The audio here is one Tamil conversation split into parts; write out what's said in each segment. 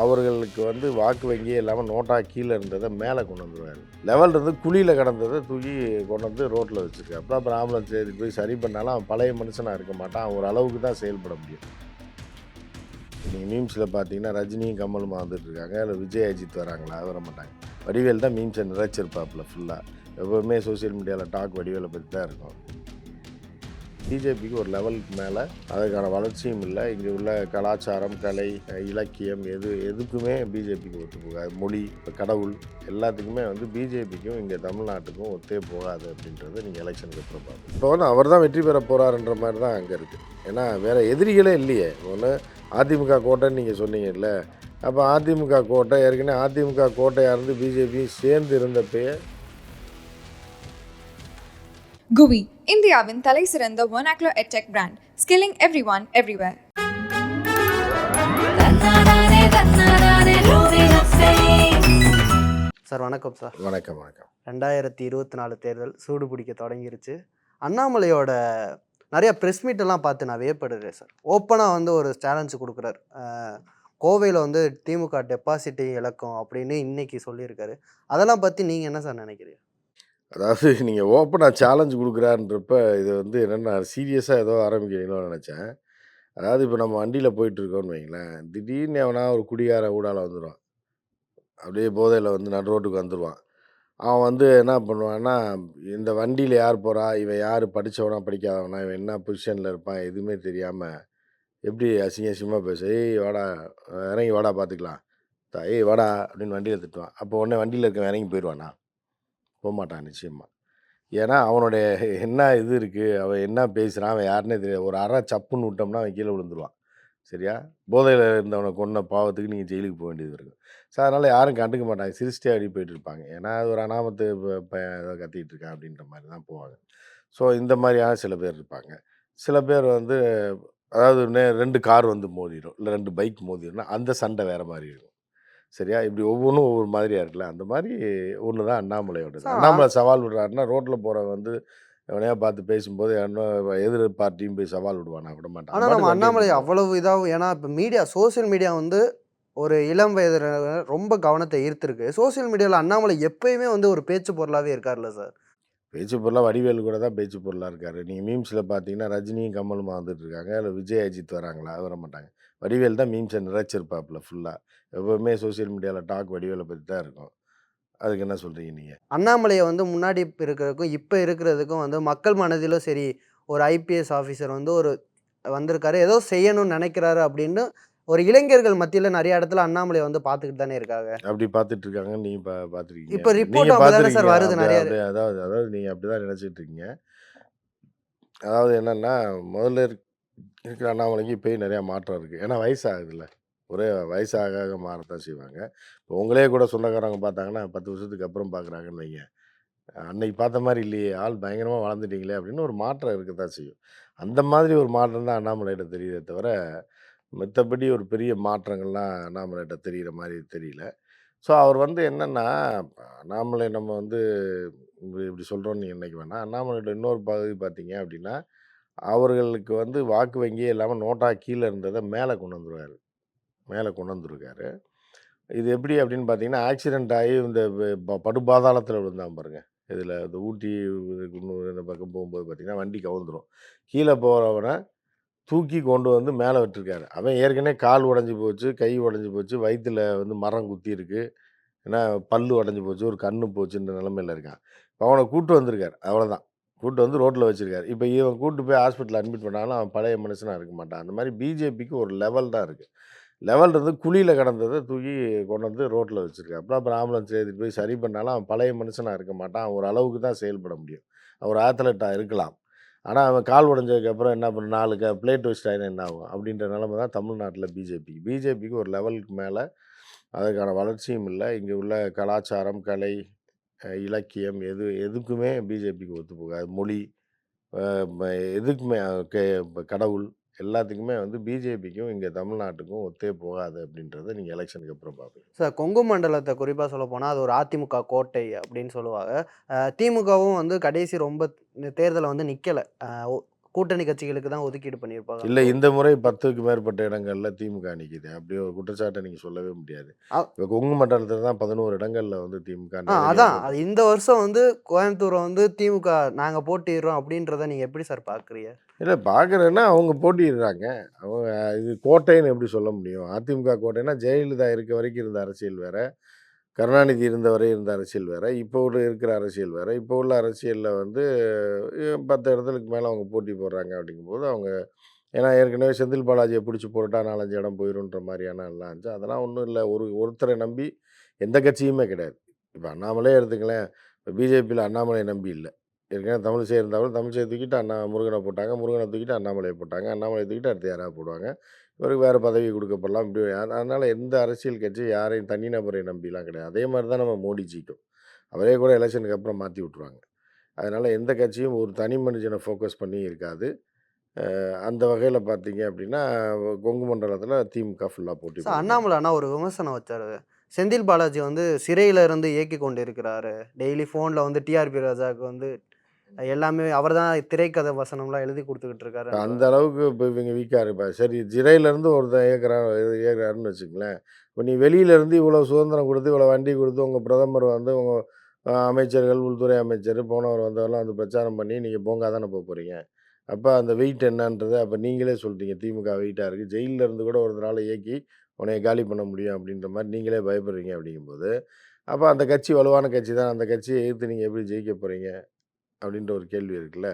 அவர்களுக்கு வந்து வாக்கு வங்கியே இல்லாமல் நோட்டாக கீழே இருந்ததை மேலே கொண்டு வந்துடுவார் லெவல் இருந்து குழியில் கிடந்ததை தூக்கி கொண்டு வந்து ரோட்டில் வச்சுருக்கு. அப்போ அப்புறம் ஆம்புலன்ஸ் ஏறி போய் சரி பண்ணாலும் அவன் பழைய மனுஷனாக இருக்க மாட்டான். அவன் ஒரு அளவுக்கு தான் செயல்பட முடியும். நீங்கள் மீம்ஸில் பார்த்தீங்கன்னா ரஜினியும் கமலும் வந்துட்டு இருக்காங்க. இல்லை விஜய் அஜித் வராங்களா? வர மாட்டாங்க வடிவேல் தான் மீம்ஸை நிறைச்சிருப்பாப்புல ஃபுல்லாக எப்போவுமே சோஷியல் மீடியாவில் டாக் வடிவேலை பற்றி தான் இருக்கும். பிஜேபிக்கு ஒரு லெவலுக்கு மேலே. அதுக்கான வளர்ச்சியும் இல்லை. இங்கே உள்ள கலாச்சாரம் கலை இலக்கியம் எது எதுக்குமே பிஜேபிக்கு ஒத்து போகாது. மொழி கடவுள் எல்லாத்துக்குமே வந்து பிஜேபிக்கும் இங்கே தமிழ்நாட்டுக்கும் ஒத்தே போகாது அப்படின்றத நீங்கள் எலெக்ஷனுக்கு அப்புறம் பார்க்கணும். இப்போ வந்து அவர் தான் வெற்றி பெற போகிறாருன்ற மாதிரி தான் அங்கே இருக்குது ஏன்னா வேறு எதிரிகளே இல்லையே. ஒன்று அதிமுக கோட்டைன்னு நீங்கள் சொன்னீங்கல்ல. அப்போ அதிமுக கோட்டை ஏற்கனவே அதிமுக கோட்டையாக இருந்து பிஜேபி சேர்ந்து இருந்தப்பயே குவி இந்தியாவின் தலை சிறந்த ஒனாக்லோ edtech brand skilling everyone everywhere sir வணக்கம் சார். வணக்கம் வணக்கம். ரெண்டாயிரத்தி இருபத்தி நாலு தேர்தல் சூடு பிடிக்க தொடங்கிருச்சு. அண்ணாமலையோட நிறைய ப்ரெஸ் மீட்டெல்லாம் பார்த்து நான் வியப்படுறேன் சார். ஓப்பனாக வந்து ஒரு சேலஞ்சு கொடுக்குறாரு. கோவையில் வந்து திமுக டெபாசிட்டை இழக்கும் அப்படின்னு இன்னைக்கு சொல்லியிருக்காரு. அதெல்லாம் பற்றி நீங்கள் என்ன சார் நினைக்கிறீங்க? அதாவது நீங்கள் ஓப்பனாக சேலஞ்ச் கொடுக்குறான்றப்ப இது வந்து என்னென்னா சீரியஸாக ஏதோ ஆரம்பிக்கிறீங்களோன்னு நினச்சேன். அதாவது இப்போ நம்ம வண்டியில் போயிட்டுருக்கோம்னு வைங்களேன். திடீர்னு எவனா ஒரு குடிகார ஊடால வந்துடுவான் அப்படியே போதையில் வந்து நடு ரோட்டுக்கு வந்துடுவான் அவன் வந்து என்ன பண்ணுவான்னா இந்த வண்டியில் யார் போகிறா இவன் யார்? படித்தவனா படிக்காதவனா? இவன் என்ன பொசிஷனில் இருப்பான்? எதுவுமே தெரியாமல் எப்படி அசிங்க அசிங்கமாக பேச? ஏய் வாடா இறங்கி வாடா பார்த்துக்கலாம் தா- ஏய் வாடா அப்படின்னு வண்டியில் திட்டுவான். அப்போ உடனே வண்டியில் இருக்க இறங்கி போயிடுவானா போக மாட்டான் நிச்சயமாக ஏன்னா அவனுடைய என்ன இது இருக்குது அவன் என்ன பேசுகிறான் அவன் யாருன்னே தெரியாது. ஒரு அற சப்புன்னு விட்டோம்னா அவன் கீழே விழுந்துருவான். சரியா? போதையில் இருந்தவனை கொன்ன பாவத்துக்கு நீங்கள் ஜெயிலுக்கு போக வேண்டியது இருக்கும். ஸோ அதனால் யாரும் கண்டுக்க மாட்டாங்க. சிரிச்சிட்டே அடி போயிட்டு இருப்பாங்க. ஏன்னா அது ஒரு அனாமத்து பையன் ஏதோ கத்திக்கிட்டு இருக்கான் அப்படின்ற மாதிரி தான் போவாங்க. ஸோ இந்த மாதிரியான சில பேர் இருப்பாங்க. சில பேர் வந்து அதாவது நே ரெண்டு கார் வந்து மோதிடும் இல்லை ரெண்டு பைக் மோதிடும்னா அந்த சண்டை வேறு மாதிரி இருக்கும். சரியா? இப்படி ஒவ்வொன்றும் ஒவ்வொரு மாதிரியா இருக்குல்ல? அந்த மாதிரி ஒன்று தான் அண்ணாமலையோட அண்ணாமலை சவால் விடுறாருன்னா ரோட்டில் போகிறவன் வந்து எவனையா பார்த்து பேசும்போது எதிர் பார்ட்டியும் போய் சவால் விடுவானா? விட மாட்டான்? ஆனால் நம்ம அண்ணாமலை அவ்வளவு இதாகவும் ஏன்னா இப்போ மீடியா சோஷியல் மீடியா வந்து ஒரு இளம் வயதினர் ரொம்ப கவனத்தை ஈர்த்திருக்கு. சோஷியல் மீடியாவில் அண்ணாமலை எப்பயுமே வந்து ஒரு பேச்சு பொருளாகவே இருக்கார்ல சார். பேச்சு பொருளாக வடிவேலு கூட தான் பேச்சு பொருளாக இருக்கார். நீங்கள் மீம்ஸில் பார்த்தீங்கன்னா ரஜினியும் கமலுமா வந்துட்டு இருக்காங்க. இல்லை விஜய் அஜித் வராங்களா? வர மாட்டாங்க. வடிவேல் தான் மீம்ஸை நிறைச்சிருப்பாப்புல ஃபுல்லாக எப்போவுமே சோஷியல் மீடியாவில் டாக் வடிவேலை பற்றி தான் இருக்கும். அதுக்கு என்ன சொல்கிறீங்க நீங்கள் அண்ணாமலையை வந்து முன்னாடி இருக்கிறதுக்கும் இப்போ இருக்கிறதுக்கும் வந்து மக்கள் மனதிலும் சரி ஒரு ஐபிஎஸ் ஆஃபீஸர் வந்து ஒரு வந்திருக்காரு. ஏதோ செய்யணும்னு நினைக்கிறாரு அப்படின்னு ஒரு இளைஞர்கள் மத்தியில் நிறைய இடத்துல அண்ணாமலை வந்து பார்த்துக்கிட்டு தானே இருக்காங்க. அப்படி பார்த்துட்டு இருக்காங்க. நீங்கள் பா பார்த்துருக்கீங்க. இப்ப report அப்படிதானே சார் வருது நிறைய. அதாவது அதாவது நீங்கள் அப்படி தான் நினச்சிட்டு இருக்கீங்க. அதாவது என்னென்னா முதல்ல இருக்- இருக்கிற அண்ணாமலைக்கு இப்போயும் நிறையா மாற்றம் இருக்குது ஏன்னா வயசாகுதுல்ல. ஒரே வயசாக மாறத்தான் செய்வாங்க. இப்போ உங்களே கூட சொந்தக்காரங்க பார்த்தாங்கன்னா பத்து வருஷத்துக்கு அப்புறம் பார்க்குறாங்கன்னு வைங்க. அன்னைக்கு பார்த்த மாதிரி இல்லையே ஆள் பயங்கரமாக வளர்ந்துட்டீங்களே அப்படின்னு ஒரு மாற்றம் இருக்க தான் செய்யும். அந்த மாதிரி ஒரு மாற்றம் தான் அண்ணாமலையிட்ட தெரியுதே தவிர மற்றபடி ஒரு பெரிய மாற்றங்கள்லாம் அண்ணாமலைகிட்ட தெரிகிற மாதிரி தெரியல. ஸோ அவர் வந்து என்னென்னா அண்ணாமலை நம்ம வந்து இப்படி இப்படி சொல்கிறோன்னு நீங்கள் நினைக்க வேணாம் அண்ணாமலையோட இன்னொரு பகுதி பார்த்தீங்க அப்படின்னா அவர்களுக்கு வந்து வாக்கு வங்கியே இல்லாமல் நோட்டாக கீழே இருந்ததை மேலே கொண்டு வந்துருவார். மேலே கொண்டு வந்திருக்காரு. இது எப்படி அப்படின்னு பார்த்தீங்கன்னா ஆக்சிடெண்ட் ஆகி இந்த ப- படுபாதாளத்தில் விழுந்தான் பாருங்கள் இதில் இந்த ஊட்டி இந்த பக்கம் போகும்போது பார்த்தீங்கன்னா வண்டி கவுந்துரும். கீழே போகிறவனை தூக்கி கொண்டு வந்து மேலே விட்டுருக்காரு. அவன் ஏற்கனவே கால் உடஞ்சி போச்சு கை உடஞ்சி போச்சு வயித்துல வந்து மரம் குத்தியிருக்கு. ஏன்னா பல்லு உடஞ்சி போச்சு ஒரு கண்ணு போச்சுன்ற நிலமையில இருக்கான். இப்போ அவனை கூட்டு வந்திருக்காரு அவ்வளோதான் கூட்டு வந்து ரோட்டில் வச்சிருக்காரு. இப்போ இவன் கூட்டு போய் ஹாஸ்பிட்டல் அட்மிட் பண்ணாலும் அவன் பழைய மனுஷனாக இருக்க மாட்டான். அந்த மாதிரி பிஜேபிக்கு ஒரு லெவல் தான் இருக்குது லெவல் இருந்து குழியில் கிடந்ததை தூக்கி கொண்டு வந்து ரோட்டில் வச்சிருக்காரு. அப்புறம் அப்புறம் ஆம்புலன்ஸ் ஏற்றிட்டு போய் சரி பண்ணாலும் அவன் பழைய மனுஷனாக இருக்க மாட்டான். ஒரு அளவுக்கு தான் செயல்பட முடியும். அவர் ஆத்லெட்டாக இருக்கலாம். ஆனால் அவன் கால் உடஞ்சதுக்கப்புறம் என்ன பண்ண நாலு க பிளேட் வச்சுட்டாங்கன்னா என்ன ஆகும்? அப்படின்ற நிலமை தான் தமிழ்நாட்டில் பிஜேபி பிஜேபிக்கு ஒரு லெவலுக்கு மேலே அதுக்கான வளர்ச்சியும் இல்லை. இங்கே உள்ள கலாச்சாரம் கலை இலக்கியம் எது எதுக்குமே பிஜேபிக்கு ஒத்து போகாது. மொழி எதுக்குமே கே- கடவுள் எல்லாத்துக்குமே வந்து பிஜேபிக்கும் இங்கே தமிழ்நாட்டுக்கும் ஒத்தே போகாது அப்படின்றத நீங்கள் எலெக்ஷனுக்கு அப்புறம் பார்ப்பீங்க சார் கொங்கு மண்டலத்தை குறிப்பாக சொல்ல போனால் அது ஒரு அதிமுக கோட்டை அப்படின்னு சொல்லுவாங்க. திமுகவும் வந்து கடைசி ரொம்ப தேர்தலை வந்து நிற்கலை கூட்டணி கட்சிகளுக்கு தான் ஒதுக்கீடு பண்ணியிருப்பாங்க. இல்லை இந்த முறை பத்துக்கு மேற்பட்ட இடங்கள்ல திமுக நிக்குது. அப்படி ஒரு குற்றச்சாட்டை நீங்கள் சொல்லவே முடியாது. இப்போ கொங்கு மண்டலத்தில் தான் பதினோரு இடங்கள்ல வந்து திமுக அதான். இந்த வருஷம் வந்து கோயம்புத்தூரை வந்து திமுக நாங்கள் போட்டிடுறோம் அப்படின்றத நீங்கள் எப்படி சார் பார்க்குறீங்க இல்லை பார்க்குறேன்னா அவங்க போட்டிடுறாங்க அவங்க இது கோட்டைன்னு எப்படி சொல்ல முடியும்? அதிமுக கோட்டைன்னா ஜெயலலிதா இருக்க வரைக்கும் இருந்த அரசியல் வேற. கருணாநிதி இருந்த வரை இருந்த அரசியல் வேற. இப்போ உள்ள இருக்கிற அரசியல் வேற. இப்போ உள்ள அரசியலில் வந்து பத்து இடத்துக்கு மேலே அவங்க போட்டி போடுறாங்க அப்படிங்கும்போது அவங்க ஏன்னா ஏற்கனவே செந்தில் பாலாஜியை பிடிச்சி போட்டுட்டா நாலஞ்சு இடம் போயிருன்ற மாதிரியான எல்லாம் இருந்துச்சு. அதெல்லாம் ஒன்றும் இல்லை. ஒரு ஒருத்தரை நம்பி எந்த கட்சியுமே கிடையாது. இப்போ அண்ணாமலே எடுத்துங்களேன் இப்போ பிஜேபியில் அண்ணாமலை நம்பி இல்லை. ஏற்கனவே தமிழிசை இருந்தாலும் தமிழிசை தூக்கிட்டு அண்ணா முருகனை போட்டாங்க. முருகனை தூக்கிட்டு அண்ணாமலையை போட்டாங்க. அண்ணாமலை தூக்கிட்டு அடுத்து யாராவது போடுவாங்க. இவருக்கு வேறு பதவி கொடுக்கப்படலாம் இப்படி அத- அதனால எந்த அரசியல் கட்சி யாரையும் தனிநபரை நம்பிலாம் கிடையாது. அதே மாதிரி தான் நம்ம மோடிஜிக்கும் அவரே கூட எலெக்ஷனுக்கு அப்புறம் மாற்றி விட்ருவாங்க அதனால எந்த கட்சியும் ஒரு தனி மனுஷனை ஃபோக்கஸ் பண்ணி இருக்காது. அந்த வகையில் பார்த்தீங்க அப்படின்னா கொங்கு மண்டலத்தில் திமுக ஃபுல்லாக போட்டி. அண்ணாமலை அண்ணா ஒரு விமர்சனம் வச்சாரு. செந்தில் பாலாஜி வந்து சிறையில இருந்து இயக்கி கொண்டு இருக்கிறாரு டெய்லி ஃபோனில் வந்து டிஆர்பி ராஜாவுக்கு வந்து எல்லாமே அவர் தான் திரைக்கதை வசனம்லாம் எழுதி கொடுத்துக்கிட்டு இருக்காரு அந்த அளவுக்கு இப்போ இவங்க வீக்காக இருப்பா சரி சிறையிலேருந்து ஒருத்தன் இயக்குறான் இயக்குறாருன்னு வச்சுக்கங்களேன். இப்போ நீ வெளியிலேருந்து இவ்வளோ சுதந்திரம் கொடுத்து இவ்வளோ வண்டி கொடுத்து உங்கள் பிரதமர் வந்து உங்கள் அமைச்சர்கள் உள்துறை அமைச்சர் போனவர் வந்தவரெல்லாம் வந்து பிரச்சாரம் பண்ணி நீங்கள் போங்க தானே போக போகிறீங்க அப்போ அந்த வெயிட் என்னன்றது அப்போ நீங்களே சொல்லிட்டீங்க. திமுக வெயிட்டாக இருக்குது ஜெயிலில் இருந்து கூட ஒரு நாள் இயக்கி உன்னைய காலி பண்ண முடியும் அப்படின்ற மாதிரி நீங்களே பயப்படுறீங்க அப்படிங்கும்போது அப்போ அந்த கட்சி வலுவான கட்சி தான். அந்த கட்சியை எதிர்த்து நீங்கள் எப்படி ஜெயிக்க போகிறீங்க அப்படின்ற ஒரு கேள்வி இருக்குல்ல.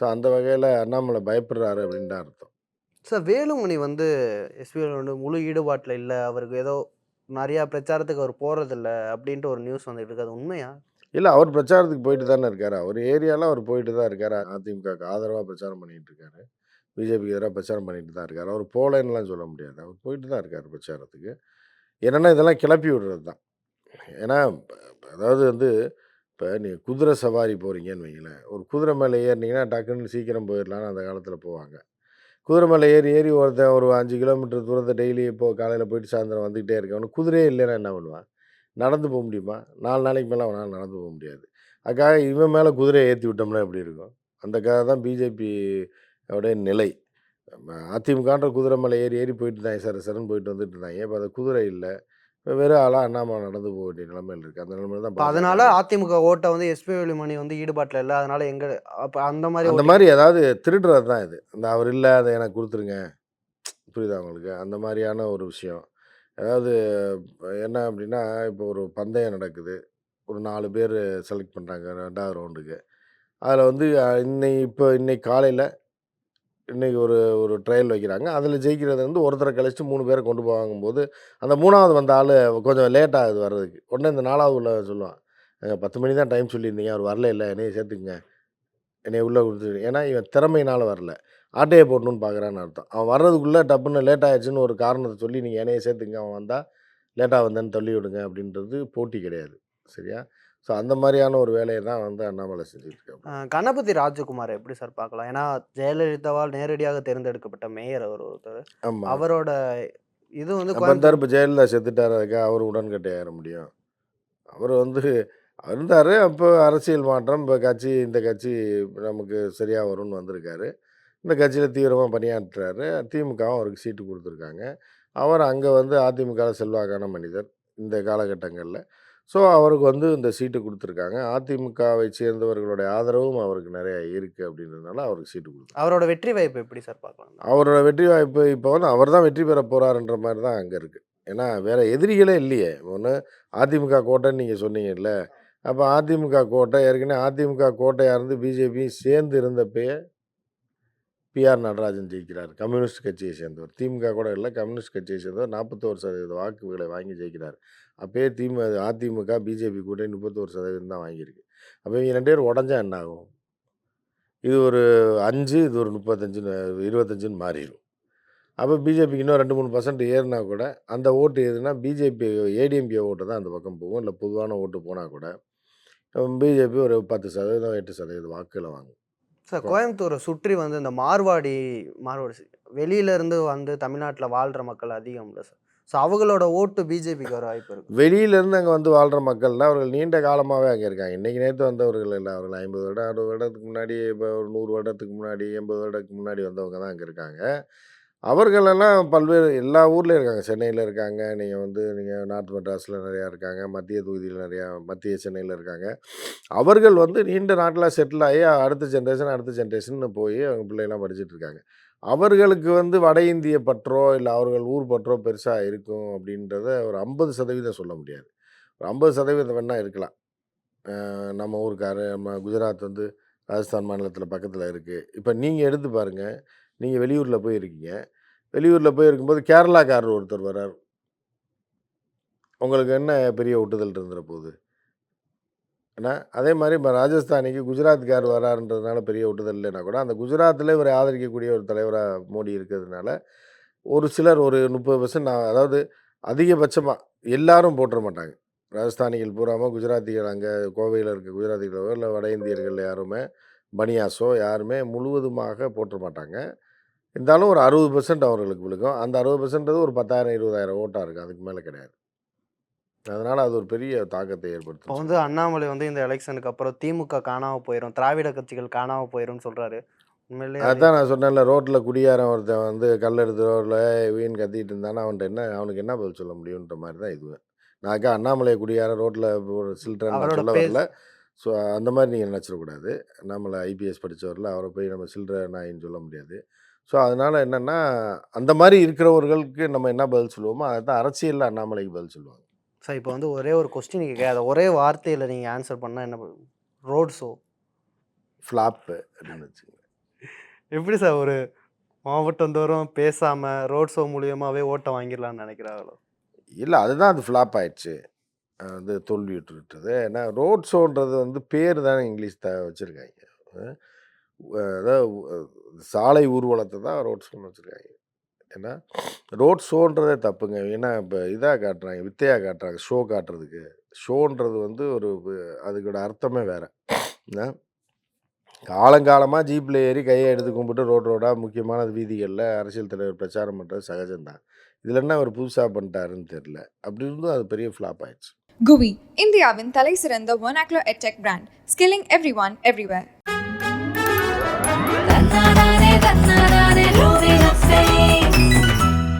ஸோ அந்த வகையில் அண்ணாமலை பயப்படுறாரு அப்படின்னு தான் அர்த்தம். சார் வேலுமணி வந்து எஸ்பிஎல் வந்து முழு ஈடுபாட்டில் இல்லை. அவருக்கு ஏதோ நிறையா பிரச்சாரத்துக்கு அவர் போகிறதில்ல அப்படின்ட்டு ஒரு நியூஸ் வந்துட்டு இருக்கு. அது உண்மையா? இல்லை அவர் பிரச்சாரத்துக்கு போயிட்டு தானே இருக்காரு. அவர் ஏரியாவில் அவர் போயிட்டு தான் இருக்காரு. அதிமுகக்கு ஆதரவாக பிரச்சாரம் பண்ணிட்டு இருக்காரு. பிஜேபிக்கு எதிராக பிரச்சாரம் பண்ணிட்டு தான் இருக்காரு. அவர் போகலன்னுலாம் சொல்ல முடியாது. அவர் போயிட்டு தான் இருக்காரு பிரச்சாரத்துக்கு. என்னென்னா இதெல்லாம் கிளப்பி விடுறது தான் ஏன்னா அதாவது வந்து இப்போ நீங்கள் குதிரை சவாரி போகிறீங்கன்னு வைங்களேன். ஒரு குதிரை மேலே ஏறினீங்கன்னா டக்குன்னு சீக்கிரம் போயிடலான்னு அந்த காலத்தில் போவாங்க. குதிரை மேலே ஏறி ஏறி ஒருத்தன் ஒரு அஞ்சு கிலோமீட்டர் தூரத்தை டெய்லி இப்போ காலையில் போயிட்டு சாயந்தரம் வந்துக்கிட்டே இருக்கவனு குதிரையே இல்லைன்னா என்ன பண்ணுவான்? நடந்து போக முடியுமா? நாலு நாளைக்கு மேலே அவனால் நடந்து போக முடியாது. அதுக்காக இவன் மேலே குதிரையை ஏற்றி விட்டோம்னா எப்படி இருக்கும்? அந்த கதை தான் பிஜேபி உடைய நிலை. அதிமுகன்ற குதிரை மேலே ஏறி ஏறி போயிட்டு இருந்தாங்க சார் சரண் போயிட்டு வந்துட்டு இருந்தாங்க இப்போ அந்த குதிரை இல்லை? வெறும் ஆளாக அண்ணாமலை நடந்து போக வேண்டிய நிலைமையில் இருக்குது அந்த நிலைமையில தான் அதனால அதிமுக ஓட்டை வந்து எஸ்பி வேலுமணி வந்து ஈடுபாட்டில் இல்லை. அதனால எங்க அப்போ அந்த மாதிரி அந்த மாதிரி ஏதாவது திருடுறது தான் இது. அந்த அவர் இல்லை அதை எனக்கு கொடுத்துருங்க. புரியுதா உங்களுக்கு? அந்த மாதிரியான ஒரு விஷயம். அதாவது என்ன அப்படின்னா இப்போ ஒரு பந்தயம் நடக்குது. ஒரு நாலு பேர் செலக்ட் பண்ணுறாங்க ரெண்டாவது ரவுண்டுக்கு அதில் வந்து இன்னை இப்போ இன்னைக்கு காலையில் இன்னைக்கு ஒரு ஒரு ட்ரையல் வைக்கிறாங்க. அதில் ஜெயிக்கிறது வந்து ஒருத்தரை கழிச்சு மூணு பேரை கொண்டு போவாங்கும்போது அந்த மூணாவது வந்த ஆள் கொஞ்சம் லேட் ஆகுது வர்றதுக்கு. உடனே இந்த நாலாவது உள்ள சொல்லுவான் "ஏங்க, பத்து மணி தான் டைம் சொல்லியிருந்தீங்க. அவர் வரல இல்லை. என்னையை சேர்த்துக்குங்க. என்னை உள்ளே கொடுத்து ஏன்னா இவன் திறமையினால் வரல. ஆட்டையை போடணும்னு பார்க்குறான்னு அர்த்தம். அவன் வர்றதுக்குள்ளே டப்புன்னு லேட் ஆயிடுச்சுன்னு ஒரு காரணத்தை சொல்லி நீங்கள் என்னையை சேர்த்துங்க அவன் வந்தால் லேட்டாக வந்தேன்னு தள்ளி விடுங்க. அப்படின்றது போட்டி கிடையாது. சரியா? ஸோ அந்த மாதிரியான ஒரு வேலையை தான் வந்து அண்ணாமலை செஞ்சுட்டு இருக்காரு அஹ் கணபதி ராஜகுமார் எப்படி சார் பார்க்கலாம்? ஏன்னா ஜெயலலிதாவால் நேரடியாக தேர்ந்தெடுக்கப்பட்ட மேயர் அவர் ஒருத்தர். ஆமாம் அவரோட இது வந்து இப்போ ஜெயலலிதா செத்துட்டார் அதுக்காக அவர் உடன்கட்டை ஏற முடியும். அவர் வந்து இருந்தார் அப்போ அரசியல் மாற்றம் இப்போ கட்சி இந்த கட்சி நமக்கு சரியாக வரும்னு வந்திருக்காரு. இந்த கட்சியில் தீவிரமாக பணியாற்றுறாரு திமுகவும் அவருக்கு சீட்டு கொடுத்துருக்காங்க. அவர் அங்கே வந்து அதிமுகவில் செல்வாக்கான மனிதர் இந்த காலகட்டங்களில். ஸோ அவருக்கு வந்து இந்த சீட்டு கொடுத்துருக்காங்க. அதிமுகவை சேர்ந்தவர்களுடைய ஆதரவும் அவருக்கு நிறைய இருக்குது அப்படின்றதுனால அவருக்கு சீட்டு கொடுத்தாங்க அவரோட வெற்றி வாய்ப்பு எப்படி சார் பார்க்கலாம் அவரோட வெற்றி வாய்ப்பு இப்போ வந்து அவர் தான் வெற்றி பெற போகிறாருன்ற மாதிரி தான் அங்கே இருக்குது ஏன்னா வேற எதிரிகளே இல்லையே. ஒன்று அதிமுக கோட்டைன்னு நீங்கள் சொன்னீங்கல்ல. அப்போ அதிமுக கோட்டை ஏற்கனவே அதிமுக கோட்டையாக இருந்து பிஜேபி சேர்ந்து இருந்தப்பயே பிஆர் நடராஜன் ஜெயிக்கிறார். கம்யூனிஸ்ட் கட்சியை சேர்ந்தவர். திமுக கூட இல்லை. கம்யூனிஸ்ட் கட்சியை சேர்ந்தவர். நாற்பத்தோரு சதவீத வாக்குகளை வாங்கி ஜெயிக்கிறார். அப்பயே திமு அதிமுக பிஜேபி கூட முப்பத்தோரு சதவீதம் தான் வாங்கியிருக்கு. அப்போ இவங்க ரெண்டு பேரும் உடஞ்சா என்ன ஆகும்? இது ஒரு அஞ்சு இது ஒரு முப்பத்தஞ்சுன்னு இருபத்தஞ்சுன்னு மாறிடும் அப்போ பிஜேபிக்கு இன்னும் ரெண்டு மூணு பர்சன்ட் ஏறினா கூட அந்த ஓட்டு எதுனா பிஜேபி ஏடிஎம்கே ஓட்டு தான் அந்த பக்கம் போகும். இல்லை பொதுவான ஓட்டு போனால் கூட பிஜேபி ஒரு பத்து சதவீதம் எட்டு சதவீதம் வாக்குகளை வாங்கும். சார் கோயம்புத்தூரை சுற்றி வந்து இந்த மார்வாடி மார்வாடி வெளியில இருந்து வந்து தமிழ்நாட்டில் வாழ்கிற மக்கள் அதிகம் இல்லை சார். ஸோ அவங்களோட ஓட்டு பிஜேபிக்கு வர வாய்ப்பு இருக்கு. வெளியிலேருந்து அங்கே வந்து வாழ்கிற மக்கள்னா அவர்கள் நீண்ட காலமாகவே அங்கே இருக்காங்க. இன்றைக்கி நேற்று வந்தவர்கள் இல்லை அவர்கள் ஐம்பது வருடம் அறுபது வருடத்துக்கு முன்னாடி இப்போ ஒரு நூறு வருடத்துக்கு முன்னாடி எண்பது வருடத்துக்கு முன்னாடி வந்தவங்க தான் அங்கே இருக்காங்க. அவர்களெல்லாம் பல்வேறு எல்லா ஊர்லேயும் இருக்காங்க. சென்னையில் இருக்காங்க. நீங்கள் வந்து நீங்கள் நார்த் மெட்ராஸில் நிறையா இருக்காங்க. மத்திய தொகுதியில் நிறையா மத்திய சென்னையில் இருக்காங்க. அவர்கள் வந்து நீண்ட நாட்டில் செட்டில் ஆகி அடுத்த ஜென்ரேஷன் அடுத்த ஜென்ரேஷன் போய் அவங்க பிள்ளைலாம் படிச்சுட்டு இருக்காங்க. அவர்களுக்கு வந்து வட இந்திய பற்றோ இல்லை அவர்கள் ஊர் பற்றோ பெருசாக இருக்கும் அப்படின்றத ஒரு ஐம்பது சதவீதம் சொல்ல முடியாது. ஒரு ஐம்பது சதவீதம் வேணால் இருக்கலாம். நம்ம ஊருக்காரு நம்ம குஜராத் வந்து ராஜஸ்தான் மாநிலத்தில் பக்கத்தில் இருக்குது இப்போ நீங்கள் எடுத்து பாருங்கள் நீங்கள் வெளியூரில் போய் இருக்கீங்க வெளியூரில் போய் இருக்கும்போது கேரளாக்காரர் ஒருத்தர் வர்றார். உங்களுக்கு என்ன பெரிய ஒட்டுதல் இருந்துற போகுது ஏன்னா அதே மாதிரி இப்போ ராஜஸ்தானிக்கு குஜராத்கார் வராருன்றதுனால பெரிய ஒட்டுதல் இல்லைன்னா கூட அந்த குஜராத்தில் இவரை ஆதரிக்கக்கூடிய ஒரு தலைவராக மோடி இருக்கிறதுனால ஒரு சிலர் ஒரு முப்பது பர்சன்ட் அதாவது அதிகபட்சமாக எல்லாரும் போட்டுற மாட்டாங்க. ராஜஸ்தானிகள் பூராமல் குஜராத்திகள் அங்கே கோவையில் இருக்க குஜராத்திகளோ இல்லை வட இந்தியர்கள் யாருமே பனியாஸோ யாருமே முழுவதுமாக போட்டுற மாட்டாங்க. இருந்தாலும் ஒரு அறுபது பர்சன்ட் அவர்களுக்கு விழுக்கும் அந்த அறுபது பர்சன்ட்றது ஒரு பத்தாயிரம் இருபதாயிரம் ஓட்டாக இருக்கும் அதுக்கு மேலே கிடையாது. அதனால் அது ஒரு பெரிய தாக்கத்தை இப்போ ஏற்படுத்தும் வந்து அண்ணாமலை வந்து இந்த எலெக்ஷனுக்கு அப்புறம் திமுக காணாம போயிடும் திராவிட கட்சிகள் காணாம போயிடும்னு சொல்றாரு. உண்மையிலேயே அது- அதான் நான் சொன்னேன்ல ரோட்டில் குடியாரன் ஒருத்தன் வந்து கல் எடுத்து ரோட்டில் வீண் கத்திட்டு இருந்தானா அவன்கிட்ட என்ன அவனுக்கு என்ன பதில் சொல்ல முடியுன்ற மாதிரி தான் இதுவே. நாக்கா அண்ணாமலை குடியார ரோட்டில் ஒரு சில்ட்ரன் சொல்ல வரல. ஸோ அந்த மாதிரி நீங்கள் நினச்சிடக்கூடாது அண்ணாமலை ஐபிஎஸ் படித்தவரில் அவரை போய் நம்ம சில்லற நாயின்னு சொல்ல முடியாது. ஸோ அதனால் என்னென்னா அந்த மாதிரி இருக்கிறவர்களுக்கு நம்ம என்ன பதில் சொல்லுவோமோ அதை தான் அரசியலில் அண்ணாமலைக்கு பதில் சொல்லுவாங்க. சார் இப்போ வந்து ஒரே ஒரு கொஸ்டின் கேட்க ஒரே வார்த்தையில் நீங்கள் ஆன்சர் பண்ணால் என்ன ரோட் ஷோ ஃப்ளாப்பு எப்படி சார் ஒரு மாவட்டம் தோறும் பேசாமல் ரோட் ஷோ மூலியமாகவே ஓட்டை வாங்கிடலாம்னு நினைக்கிறாங்களோ? இல்லை அதுதான் அது ஃப்ளாப் ஆயிடுச்சு. அது வந்து தோல்வி விட்டுருட்டது ஏன்னா ரோட் ஷோன்றது வந்து பேர் தானே இங்கிலீஷ் த வச்சுருக்காங்க. அதாவது சாலை ஊர்வலத்தை தான் ரோட் ஷோன்னு வச்சுருக்காங்க. ஏன்னா ரோட் ஷோன்றதே தப்புங்க ஏன்னா இப்போ இதாக காட்டுறாங்க வித்தையாக காட்டுறாங்க ஷோ காட்டுறதுக்கு ஷோன்றது வந்து ஒரு அதுக்கோட அர்த்தமே வேறு என்ன காலங்காலமாக ஜீப்பில் ஏறி கையை எடுத்து கும்பிட்டு ரோட் ரோடாக முக்கியமான வீதிகளில் அரசியல் தலைவர் பிரச்சாரம் பண்ணுறது சகஜம்தான் இதில் என்ன அவர் புதுசாக பண்ணிட்டாருன்னு தெரில அப்படி இருந்தும் அது பெரிய ஃப்ளாப் ஆயிடுச்சு குவி இந்தியாவின் தலை சிறந்த vernacular edtech brand skilling everyone everywhere தன்னானே தன்னானே ரூபி